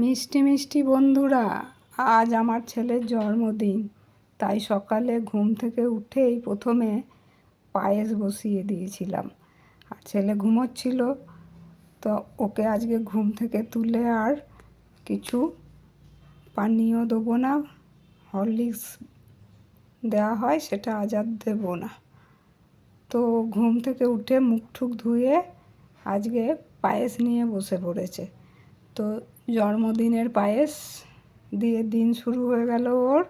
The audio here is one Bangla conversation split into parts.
মিষ্টি মিষ্টি বন্ধুরা, আজ আমার ছেলের জন্মদিন। তাই সকালে ঘুম থেকে উঠেই প্রথমে পায়েস বসিয়ে দিয়েছিলাম। আর ছেলে ঘুমোচ্ছিল, তো ওকে আজকে ঘুম থেকে তুলে আর কিছু পানীয় দেবো না, হরলিক্স দেওয়া হয় সেটা আজ আর দেবো না। তো ঘুম থেকে উঠে মুখ ঠুক ধুয়ে আজকে পায়েস নিয়ে বসে পড়েছে। তো জন্মদিনের পায়েস দিয়ে দিন শুরু হয়ে গেল ওর।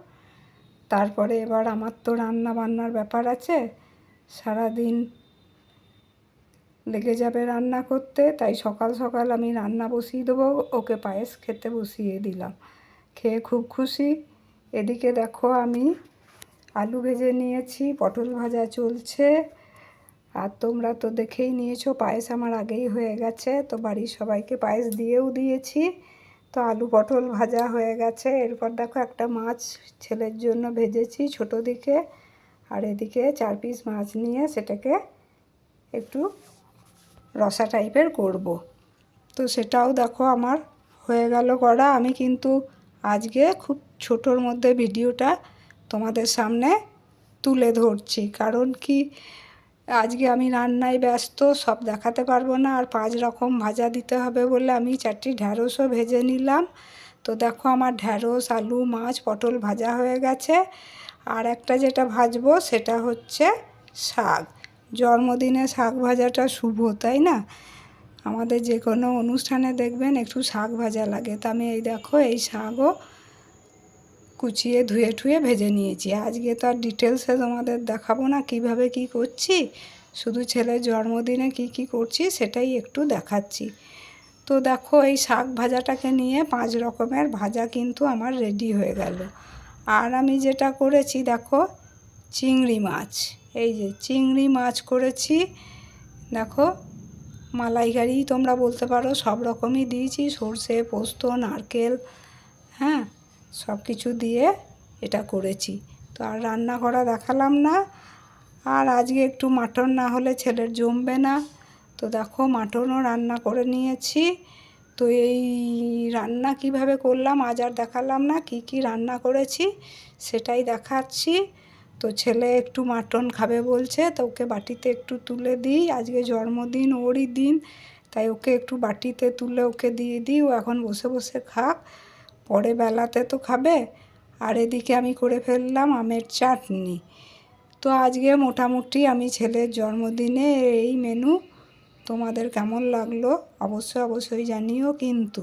তারপরে এবার আমার তো রান্না বান্নার ব্যাপার আছে। সারাদিন লেগে যাবে রান্না করতে, তাই সকাল সকাল আমি রান্না বসিয়ে দেবো, ওকে পায়েস খেতে বসিয়ে দিলাম। খেয়ে খুব খুশি। এদিকে দেখো আমি আলু ভেজে নিয়েছি, পটল ভাজা চলছে। আর তোমরা তো দেখেই নিয়েছো, পায়েস আমার আগেই হয়ে গেছে। তো বাড়ির সবাইকে পায়েস দিয়েও দিয়েছি। তো আলু পটল ভাজা হয়ে গেছে। এরপর দেখো একটা মাছ ছেলের জন্য ভেজেছি ছোট দিকে। আর এদিকে চার পিস মাছ নিয়ে সেটাকে একটু রসা টাইপের করব। তো সেটাও দেখো আমার হয়ে গেল করা। আমি কিন্তু আজকে খুব ছোটোর মধ্যে ভিডিওটা তোমাদের সামনে তুলে ধরছি। কারণ কি আজকে আমি রান্নায় ব্যস্ত, সব দেখাতে পারব না। আর পাঁচ রকম ভাজা দিতে হবে বলে আমি চারটি ঢ্যাঁড়সও ভেজে নিলাম। তো দেখো আমার ঢ্যাঁড়স, আলু, মাছ, পটল ভাজা হয়ে গেছে। আর একটা যেটা ভাজবো সেটা হচ্ছে শাক। জন্মদিনে শাক ভাজাটা শুভ, তাই না? আমাদের যে কোনো অনুষ্ঠানে দেখবেন একটু শাক ভাজা লাগে। তা আমি এই দেখো, এই শাকও কুচিয়ে ধুয়ে ঠুয়ে ভেজে নিয়েছি। আজকে তো আর ডিটেলসে তোমাদের দেখাবো না কীভাবে কি করছি। শুধু ছেলের জন্মদিনে কি কি করছি সেটাই একটু দেখাচ্ছি। তো দেখো এই শাক ভাজাটাকে নিয়ে পাঁচ রকমের ভাজা কিন্তু আমার রেডি হয়ে গেল। আর আমি যেটা করেছি দেখো, চিংড়ি মাছ। এই যে চিংড়ি মাছ করেছি, দেখো মালাইকারি তোমরা বলতে পারো, সব রকমই দিয়েছি, সর্ষে, পোস্ত, নারকেল হ্যাঁ? সব কিছু দিয়ে এটা করেছি। তো আর রান্না করা দেখালাম না। আর আজকে একটু মাটন না হলে ছেলের জমবে না। তো দেখো মাটনও রান্না করে নিয়েছি। তো এই রান্না কীভাবে করলাম আজ আর দেখালাম না। কি কি রান্না করেছি সেটাই দেখাচ্ছি। তো ছেলে একটু মাটন খাবে বলছে, তো ওকে বাটিতে একটু তুলে দিই। আজকে জন্মদিন, ওরই দিন, তাই ওকে একটু বাটিতে তুলে ওকে দিয়ে দিই। ও এখন বসে বসে খাক। পরে বেলাতে তো খাবে। আর এদিকে আমি করে ফেললাম আমের চাটনি। তো আজকে মোটামুটি আমি ছেলের জন্মদিনে এই মেনু তোমাদের কেমন লাগল? অবশ্যই অবশ্যই জানিও কিন্তু।